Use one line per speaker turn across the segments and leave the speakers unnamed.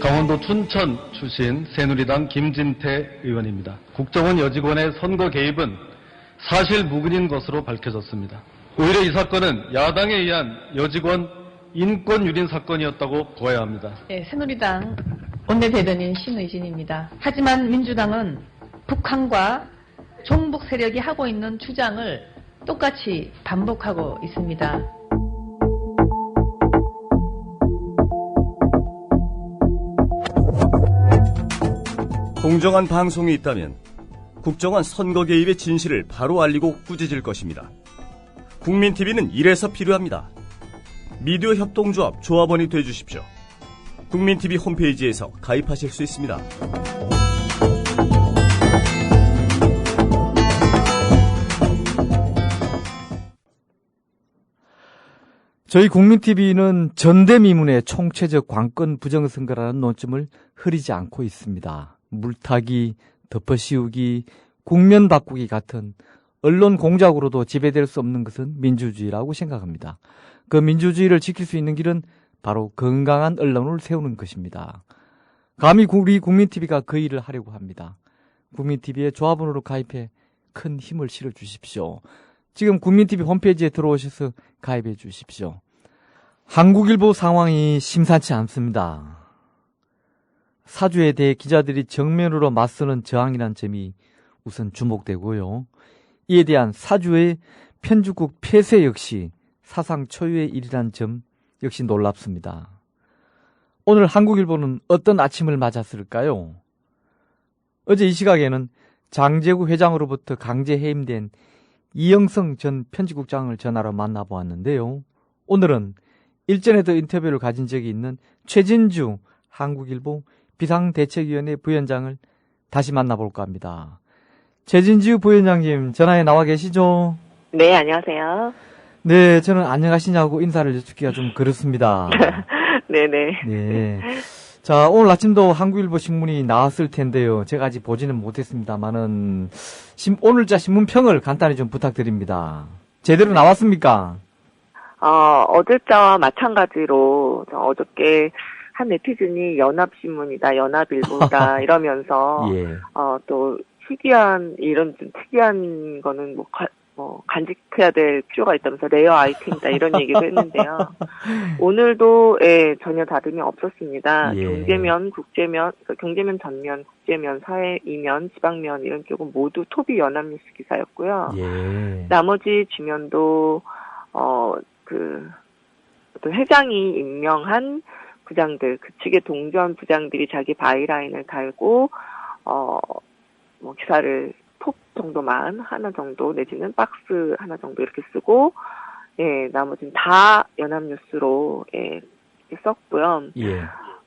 강원도 춘천 출신 새누리당 김진태 의원입니다. 국정원 여직원의 선거 개입은 사실 무근인 것으로 밝혀졌습니다. 오히려 이 사건은 야당에 의한 여직원 인권 유린 사건이었다고 보아야 합니다.
예, 새누리당 원내대변인 신의진입니다. 하지만 민주당은 북한과 종북 세력이 하고 있는 주장을 똑같이 반복하고 있습니다.
공정한 방송이 있다면 국정원 선거 개입의 진실을 바로 알리고 꾸짖을 것입니다. 국민TV는 이래서 필요합니다. 미디어 협동조합 조합원이 되주십시오. 국민TV 홈페이지에서 가입하실 수 있습니다.
저희 국민TV는 전대미문의 총체적 관건 부정선거라는 논점을 흐리지 않고 있습니다. 물타기, 덮어씌우기, 국면 바꾸기 같은 언론 공작으로도 지배될 수 없는 것은 민주주의라고 생각합니다. 그 민주주의를 지킬 수 있는 길은 바로 건강한 언론을 세우는 것입니다. 감히 우리 국민TV가 그 일을 하려고 합니다. 국민TV에 조합원으로 가입해 큰 힘을 실어 주십시오. 지금 국민TV 홈페이지에 들어오셔서 가입해 주십시오. 한국일보 상황이 심상치 않습니다. 사주에 대해 기자들이 정면으로 맞서는 저항이란 점이 우선 주목되고요. 이에 대한 사주의 편주국 폐쇄 역시 사상 초유의 일이란 점 역시 놀랍습니다. 오늘 한국일보는 어떤 아침을 맞았을까요? 어제 이 시각에는 장재구 회장으로부터 강제 해임된 이영성 전 편집국장을 전화로 만나보았는데요. 오늘은 일전에도 인터뷰를 가진 적이 있는 최진주 한국일보 비상대책위원회 부위원장을 다시 만나볼까 합니다. 최진주 부위원장님 전화에 나와 계시죠?
네, 안녕하세요.
네, 저는 안녕하시냐고 인사를 여쭙기가 좀 그렇습니다.
네네.
네. 자, 오늘 아침도 한국일보 신문이 나왔을 텐데요. 제가 아직 보지는 못했습니다만은, 신- 오늘자 신문평을 간단히 좀 부탁드립니다. 제대로 나왔습니까?
어, 어제자와 마찬가지로 저 어저께 한 네티즌이 연합신문이다, 연합일보다 이러면서
예.
어, 또 특이한 이런 좀 특이한 거는 뭐, 가- 뭐 간직해야 될 필요가 있다면서 레어 아이템이다 이런 얘기도 했는데요. 오늘도 예, 전혀 다름이 없었습니다.
예.
경제면, 국제면, 그러니까 경제면 전면, 국제면, 사회 이면, 지방면 이런 쪽은 모두 토비 연합뉴스 기사였고요.
예.
나머지 지면도 어그 어떤 회장이 임명한 부장들 그 측의 동전 부장들이 자기 바이라인을 달고 어 뭐 기사를 톱 정도만 하나 정도 내지는 박스 하나 정도 이렇게 쓰고 예 나머지는 다 연합뉴스로 예 이렇게 썼고요.
예.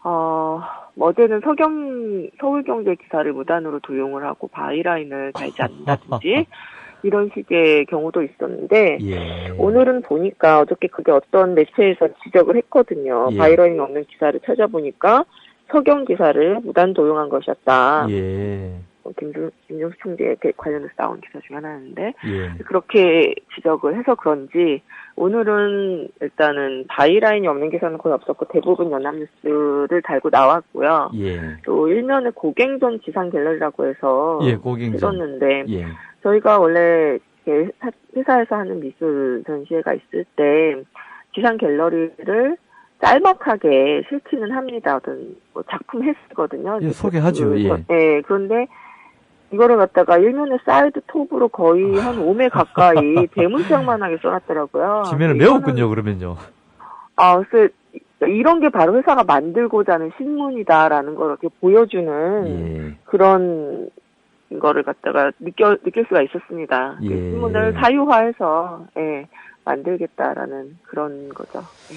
어, 뭐 어제는 서경, 서울경제 기사를 무단으로 도용을 하고 바이라인을 달지 않는다든지, 이런 식의 경우도 있었는데,
예.
오늘은 보니까 어저께 그게 어떤 매체에서 지적을 했거든요.
예.
바이라인 없는 기사를 찾아보니까 서경 기사를 무단 도용한 것이었다.
예.
어, 김준, 김종수 총재에 관련해서 나온 기사 중에 하나였는데,
예.
그렇게 지적을 해서 그런지 오늘은 일단은 바이라인이 없는 기사는 거의 없었고 대부분 연합뉴스를 달고 나왔고요.
예.
또 일면에 고갱전 지상 갤러리라고 해서
예, 고갱전.
찍었는데
예.
저희가 원래 회사에서 하는 미술 전시회가 있을 때 지상 갤러리를 짤막하게 실기는 합니다. 어떤 뭐 작품 해쓰거든요.
예, 소개하죠. 예.
네, 그런데 이거를 갖다가 일면에 사이드 톱으로 거의 한 5매 가까이 대문짝만하게 써놨더라고요.
지면을
이거는
메웠군요, 그러면요.
아, 그래서 이런 게 바로 회사가 만들고자 하는 신문이다라는 걸 이렇게 보여주는
예.
그런 거를 갖다가 느껴, 느낄 수가 있었습니다. 그
예.
신문을 사유화해서, 예, 만들겠다라는 그런 거죠. 예.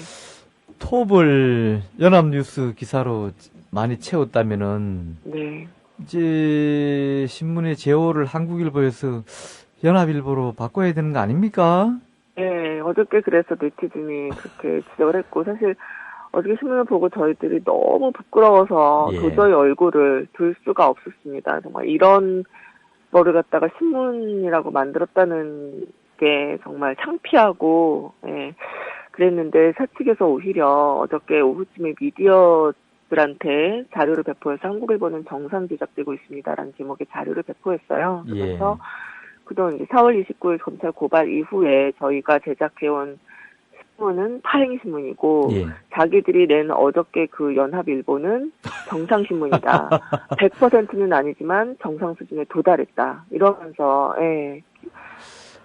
톱을 연합뉴스 기사로 많이 채웠다면은,
네.
이제 신문의 제호를 한국일보에서 연합일보로 바꿔야 되는 거 아닙니까?
예, 어저께 그래서 네티즌이 그렇게 지적을 했고, 사실 어저께 신문을 보고 저희들이 너무 부끄러워서
예.
도저히 얼굴을 들 수가 없었습니다. 정말 이런 거를 갖다가 신문이라고 만들었다는 게 정말 창피하고, 예. 그랬는데 사측에서 오히려 어저께 오후쯤에 미디어들한테 자료를 배포해서 한국일보는 정상 제작되고 있습니다라는 제목의 자료를 배포했어요.
예.
그래서 그동안 이제 4월 29일 검찰 고발 이후에 저희가 제작해온 신문은 파행 신문이고
예.
자기들이 낸 어저께 그 연합일보는 정상 신문이다. 100%는 아니지만 정상 수준에 도달했다. 이러면서, 예.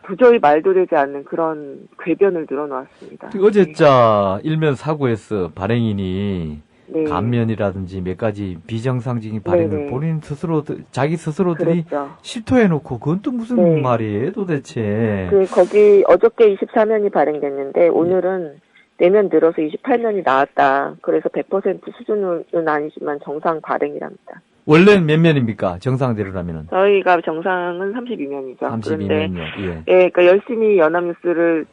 도저히 말도 되지 않는 그런 궤변을 늘어놓았습니다.
그 어제 자 일면 사고에서 발행인이
네.
감면이라든지 몇 가지 비정상적인 발행을
네네.
본인 스스로 자기 스스로들이
그랬죠.
실토해놓고 그건 또 무슨
네.
말이에요 도대체?
그, 거기 어저께 24면이 발행됐는데 오늘은 내면 늘어서 28면이 나왔다. 그래서 100% 수준은 아니지만 정상 발행이랍니다.
원래는 몇 면입니까? 정상대로라면은
저희가 정상은 32면이죠. 그런데
32면요. 예.
예, 그러니까 열심히 연합뉴스를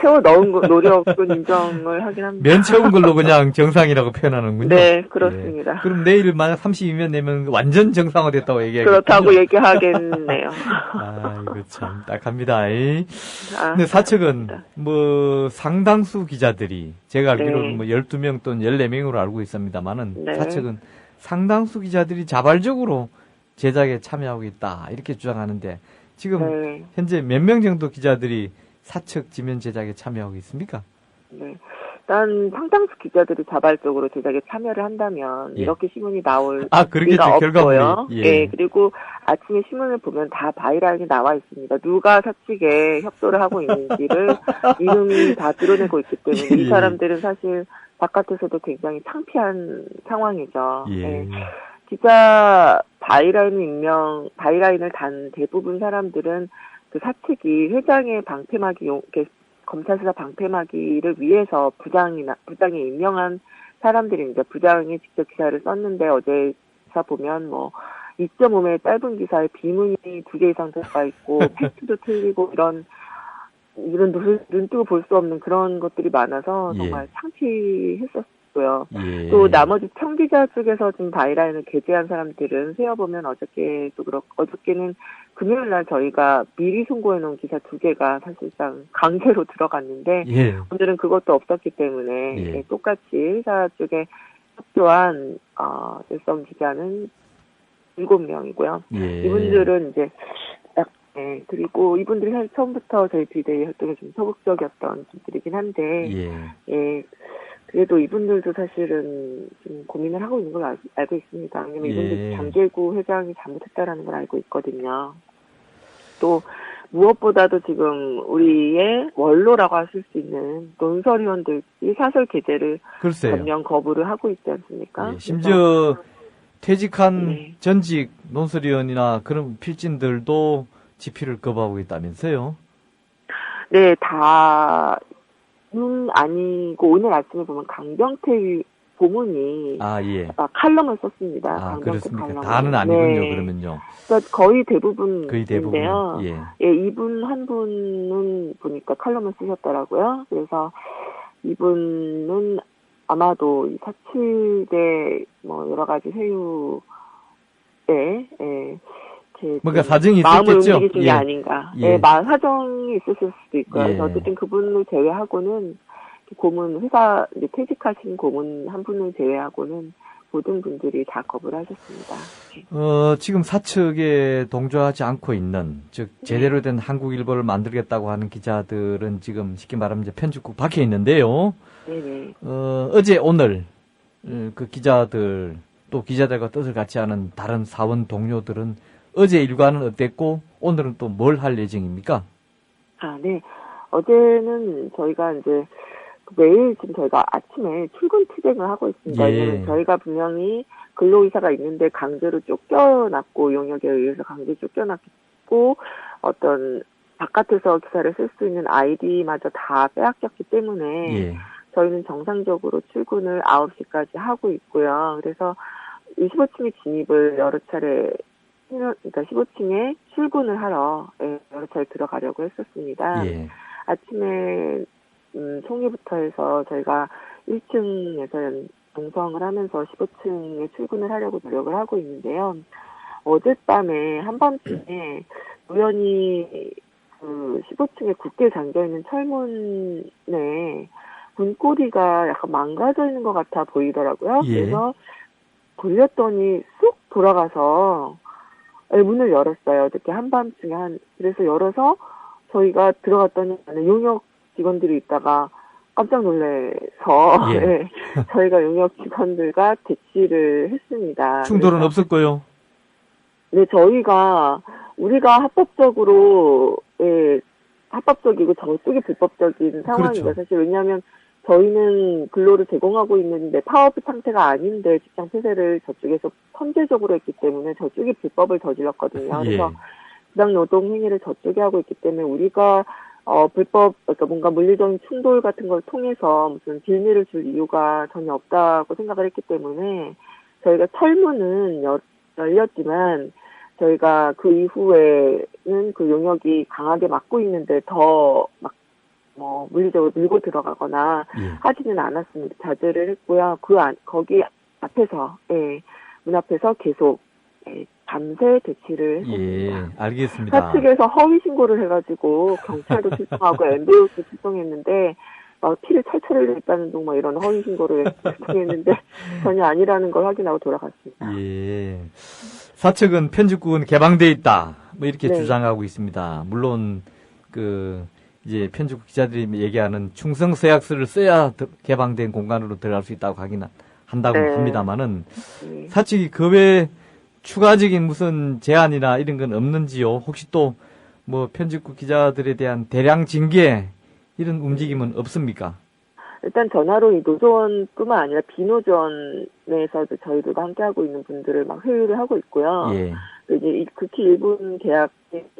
채워 넣은 거- 노력은 인정을 하긴 합니다.
면 채운 걸로 그냥 정상이라고 표현하는군요.
네, 그렇습니다.
예. 그럼 내일 만약 32면 내면 완전 정상화 됐다고 얘기하겠군요.
그렇다고 얘기하겠네요.
아, 이거 참 딱합니다. 이.
아,
근데 사측은
그렇습니다.
뭐 상당수 기자들이 제가 알기로는
네.
뭐 12명 또는 14명으로 알고 있습니다만은
네.
사측은 상당수 기자들이 자발적으로 제작에 참여하고 있다. 이렇게 주장하는데 지금
네,
현재 몇 명 정도 기자들이 사측 지면 제작에 참여하고 있습니까?
네. 일단 상당수 기자들이 자발적으로 제작에 참여를 한다면
예.
이렇게 신문이 나올
아, 결과물이.
없고요.
예.
예, 그리고 아침에 신문을 보면 다 바이럴이 나와 있습니다. 누가 사측에 협조를 하고 있는지를 이름이 다 드러내고 있기 때문에
예.
이 사람들은 사실 바깥에서도 굉장히 창피한 상황이죠.
예.
기자 바이라인 익명, 바이라인을 단 대부분 사람들은 그 사측이 회장의 방패막이 용, 검찰 수사 방패막이를 위해서 부장이나 부장에 임명한 사람들이 이제 부장이 직접 기사를 썼는데 어제 기사 보면 뭐 2.5매 짧은 기사에 비문이 두 개 이상 들어가 있고 팩트도 틀리고 이런 이런 눈, 눈 뜨고 볼 수 없는 그런 것들이 많아서
예.
정말 창피했었고요.
예.
또 나머지 청기자 쪽에서 지금 바이라인을 게재한 사람들은 세어보면 어저께도 그렇고 어저께는 금요일 날 저희가 미리 송고해 놓은 기사 두 개가 사실상 강제로 들어갔는데
예.
오늘은 그것도 없었기 때문에
예.
예, 똑같이 회사 쪽에 협조한 어, 일성 기자는 일곱 명이고요.
예.
이분들은 이제 딱, 예, 그리고 이분들이 사실 처음부터 저희 비대위 활동에 좀 소극적이었던 분들이긴 한데
예.
예, 그래도 이분들도 사실은 좀 고민을 하고 있는 걸 알, 알고 있습니다. 왜냐면
예.
이분들 장재구 회장이 잘못했다라는 걸 알고 있거든요. 또 무엇보다도 지금 우리의 원로라고 하실 수 있는 논설위원들이 사설 게재를. 전면 거부를 하고 있지 않습니까?
예, 심지어 퇴직한
네.
전직 논설위원이나 그런 필진들도 집필을 거부하고 있다면서요?
네, 다 는 아니고 오늘 아침에 보면 강병태 위- 고문이
아, 예.
아, 칼럼을 썼습니다.
아,
강병태. 칼럼을.
다는 아니군요,
네.
그러면요.
그러니까 거의 대부분인데요.
거의 대부분. 예.
예, 이분 한 분은 보니까 칼럼을 쓰셨더라고요. 그래서 이분은 아마도 이 사측의 뭐 여러 가지 회유에 예, 이렇게
뭔가
좀
사정이
마음을
있었겠죠?
움직이신 게
예.
아닌가.
예.
예, 마 사정이 있으실 수도 있고요.
예.
어쨌든 그분을 제외하고는 고문 회사 이제 퇴직하신 고문 한 분을 제외하고는 모든 분들이 다 거부를 하셨습니다.
어, 지금 사측에 동조하지 않고 있는, 즉, 제대로 된 한국 일보를 만들겠다고 하는 기자들은 지금 쉽게 말하면 이제 편집국 밖에 있는데요.
네네.
어, 어제, 오늘, 어, 그 기자들, 또 기자들과 뜻을 같이 하는 다른 사원 동료들은 어제 일과는 어땠고, 오늘은 또 뭘 할 예정입니까?
아, 네. 어제는 저희가 이제 매일 지금 저희가 아침에 출근 투쟁을 하고 있습니다.
예.
저희가 분명히 근로의사가 있는데 강제로 쫓겨났고 용역에 의해서 강제 쫓겨났고 어떤 바깥에서 기사를 쓸 수 있는 아이디마저 다 빼앗겼기 때문에
예.
저희는 정상적으로 출근을 9시까지 하고 있고요. 그래서 이 15층의 진입을 여러 차례 그러니까 15층에 출근을 하러 예, 여러 차례 들어가려고 했었습니다.
예.
아침에 음, 총리부터 해서 저희가 1층에서 동성을 하면서 15층에 출근을 하려고 노력을 하고 있는데요. 어젯밤에 한밤중에 우연히 그 15층에 굳게 잠겨 있는 철문에 문고리가 약간 망가져 있는 것 같아 보이더라고요.
예.
그래서 돌렸더니 쑥 돌아가서 예, 문을 열었어요. 어저께 한밤중에 한 그래서 열어서 저희가 들어갔더니 용역 직원들이 있다가 깜짝 놀래서
예.
예, 저희가 용역 직원들과 대치를 했습니다.
충돌은
그래서
없었고요.
네, 저희가 우리가 합법적으로 예, 합법적이고 저쪽이 불법적인 상황이죠.
그렇죠.
사실 왜냐하면 저희는 근로를 제공하고 있는데 파업 상태가 아닌데 직장 폐쇄를 저쪽에서 선제적으로 했기 때문에 저쪽이 불법을 저질렀거든요.
예.
그래서 부당 노동 행위를 저쪽이 하고 있기 때문에 우리가 어 불법 그러니까 뭔가 물리적인 충돌 같은 걸 통해서 무슨 빌미를 줄 이유가 전혀 없다고 생각을 했기 때문에 저희가 철문은 열, 열렸지만 저희가 그 이후에는 그 용역이 강하게 막고 있는데 더 막 뭐 물리적으로 밀고 들어가거나
예.
하지는 않았습니다. 자제를 했고요. 그 안, 거기 앞에서, 예, 문 앞에서 계속, 예, 밤새 대치를
예,
했습니다.
알겠습니다.
사측에서 허위 신고를 해가지고 경찰도 출동하고 MBO도 출동했는데 막 피를 철철 흘렸다는 둥뭐 이런 허위 신고를 출동했는데 전혀 아니라는 걸 확인하고 돌아갔습니다.
예. 사측은 편집국은 개방돼 있다. 뭐 이렇게
네.
주장하고 있습니다. 물론 그 이제 편집국 기자들이 얘기하는 충성 서약서를 써야 더- 개방된 공간으로 들어갈 수 있다고 하긴 한다고
네.
합니다만은
예.
사측이 그 외에 추가적인 무슨 제안이나 이런 건 없는지요? 혹시 또 뭐 편집국 기자들에 대한 대량 징계 이런 움직임은 없습니까?
일단 전화로 이 노조원뿐만 아니라 비노조원에서도 저희들과 함께하고 있는 분들을 막 회의를 하고 있고요.
예.
그 이제 이 극히 일본 계약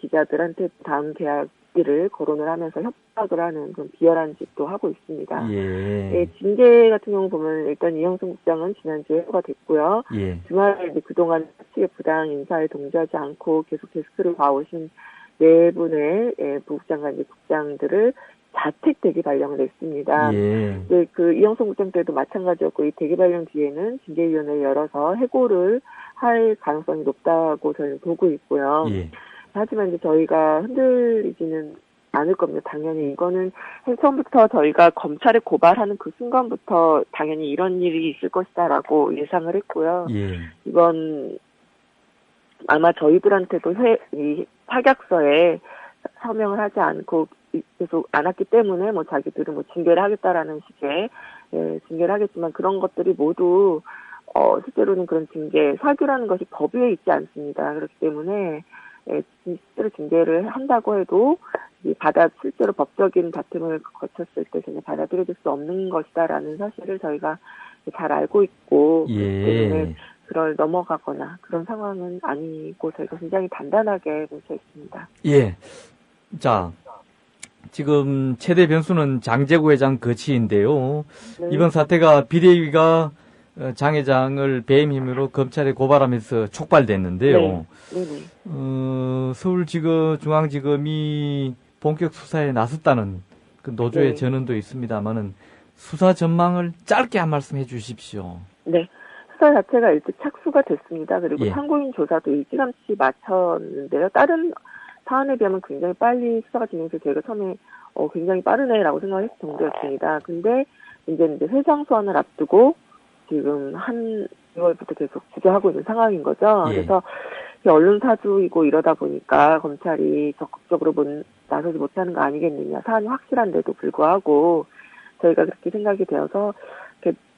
기자들한테 다음 계약 일을 거론을 하면서 협박을 하는 그런 비열한 짓도 하고 있습니다.
예.
예, 징계 같은 경우 보면 일단 이영순 국장은 지난주에 해고가 됐고요.
예.
주말에 그동안 측의 부당 인사에 동조하지 않고 계속 데스크를 봐오신 네 분의 예, 부국장과 이제 국장들을 자택 대기 발령을 냈습니다.
예.
네, 그 이영선 국장 때도 마찬가지였고 이 대기 발령 뒤에는 징계위원회를 열어서 해고를 할 가능성이 높다고 저희는 보고 있고요.
예.
하지만 이제 저희가 흔들리지는 않을 겁니다. 당연히 이거는 처음부터 저희가 검찰에 고발하는 그 순간부터 당연히 이런 일이 있을 것이다라고 예상을 했고요.
예.
이건 아마 저희들한테도 회, 이 사격서에 서명을 하지 않고 이- 계속 안 했기 때문에 뭐 자기들은 뭐 징계를 하겠다라는 식의 예, 징계를 하겠지만 그런 것들이 모두 어 실제로는 그런 징계 사규라는 것이 법 위에 있지 않습니다. 그렇기 때문에 예, 실제로 징계를 한다고 해도 이 받아 실제로 법적인 다툼을 거쳤을 때 전혀 받아들여질 수 없는 것이다라는 사실을 저희가 잘 알고 있고 때문에
예.
그걸 넘어가거나 그런 상황은 아니고 저희가 굉장히 단단하게 뭉쳐 있습니다.
예. 자, 지금 최대 변수는 장재구 회장 거치인데요.
네.
이번 사태가 비대위가 어, 장 회장을 배임 혐의로 검찰에 고발하면서 촉발됐는데요.
네. 네네.
어, 서울지검, 중앙지검이 본격 수사에 나섰다는 그 노조의
네.
전언도 있습니다만은 수사 전망을 짧게 한 말씀 해 주십시오.
네. 수사 자체가 일찍 착수가 됐습니다. 그리고
예.
참고인 조사도 일찌감치 마쳤는데요. 다른 사안에 비하면 굉장히 빨리 수사가 진행돼서 저희가 처음에 어, 굉장히 빠르네라고 생각했을 정도였습니다. 근데 이제 이제 회장 소환을 앞두고 지금 한 6월부터 계속 주저하고 있는 상황인 거죠.
예.
그래서 언론 사주이고 이러다 보니까 검찰이 적극적으로 못, 나서지 못하는 거 아니겠느냐. 사안이 확실한데도 불구하고 저희가 그렇게 생각이 되어서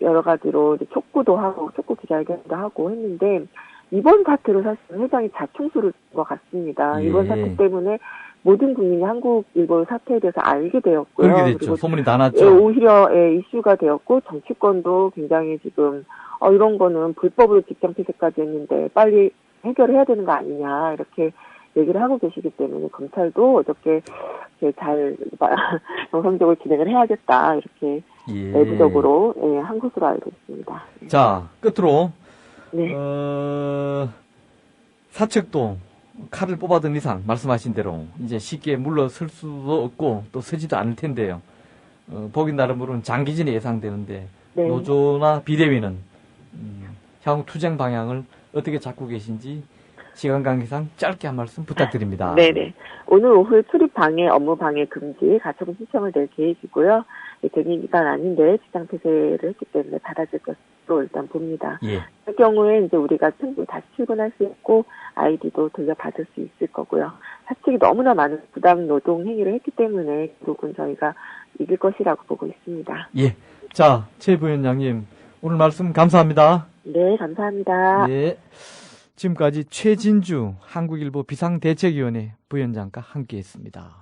여러 가지로 촉구도 하고 촉구 기자회견도 하고 했는데 이번 사태로 사실 회장이 자충수를 것 같습니다.
예.
이번 사태 때문에 모든 국민이 한국 일본 사태에 대해서 알게 되었고요.
그렇게 됐죠. 소문이 다
예,
났죠.
오히려 예, 이슈가 되었고 정치권도 굉장히 지금 어, 이런 거는 불법으로 직장 폐쇄까지 했는데 빨리 해결해야 되는 거 아니냐 이렇게 얘기를 하고 계시기 때문에 검찰도 어저께 잘 정상적으로 진행을 해야겠다 이렇게
예.
내부적으로 예, 한 것으로 알고 있습니다.
자, 끝으로
네,
어, 사측도 칼을 뽑아든 이상 말씀하신 대로 이제 쉽게 물러설 수도 없고 또 서지도 않을 텐데요. 어, 보긴 나름으로는 장기전이 예상되는데
네.
노조나 비대위는 음, 향후 투쟁 방향을 어떻게 잡고 계신지 시간 관계상 짧게 한 말씀 부탁드립니다.
네네. 오늘 오후에 출입 방해, 업무 방해 금지 가처분 신청을 낼 계획이고요. 이 대기 기간 아닌데 직장 폐쇄를 했기 때문에 받아줄 것으로 일단 봅니다.
예.
그 경우에 이제 우리가 충분히 다시 출근할 수 있고 아이디도 돌려받을 수 있을 거고요. 사측이 너무나 많은 부당 노동 행위를 했기 때문에 결국은 저희가 이길 것이라고 보고 있습니다.
예. 자, 최 부위원장님, 오늘 말씀 감사합니다.
네, 감사합니다.
예. 지금까지 최진주 한국일보 비상대책위원회 부위원장과 함께 했습니다.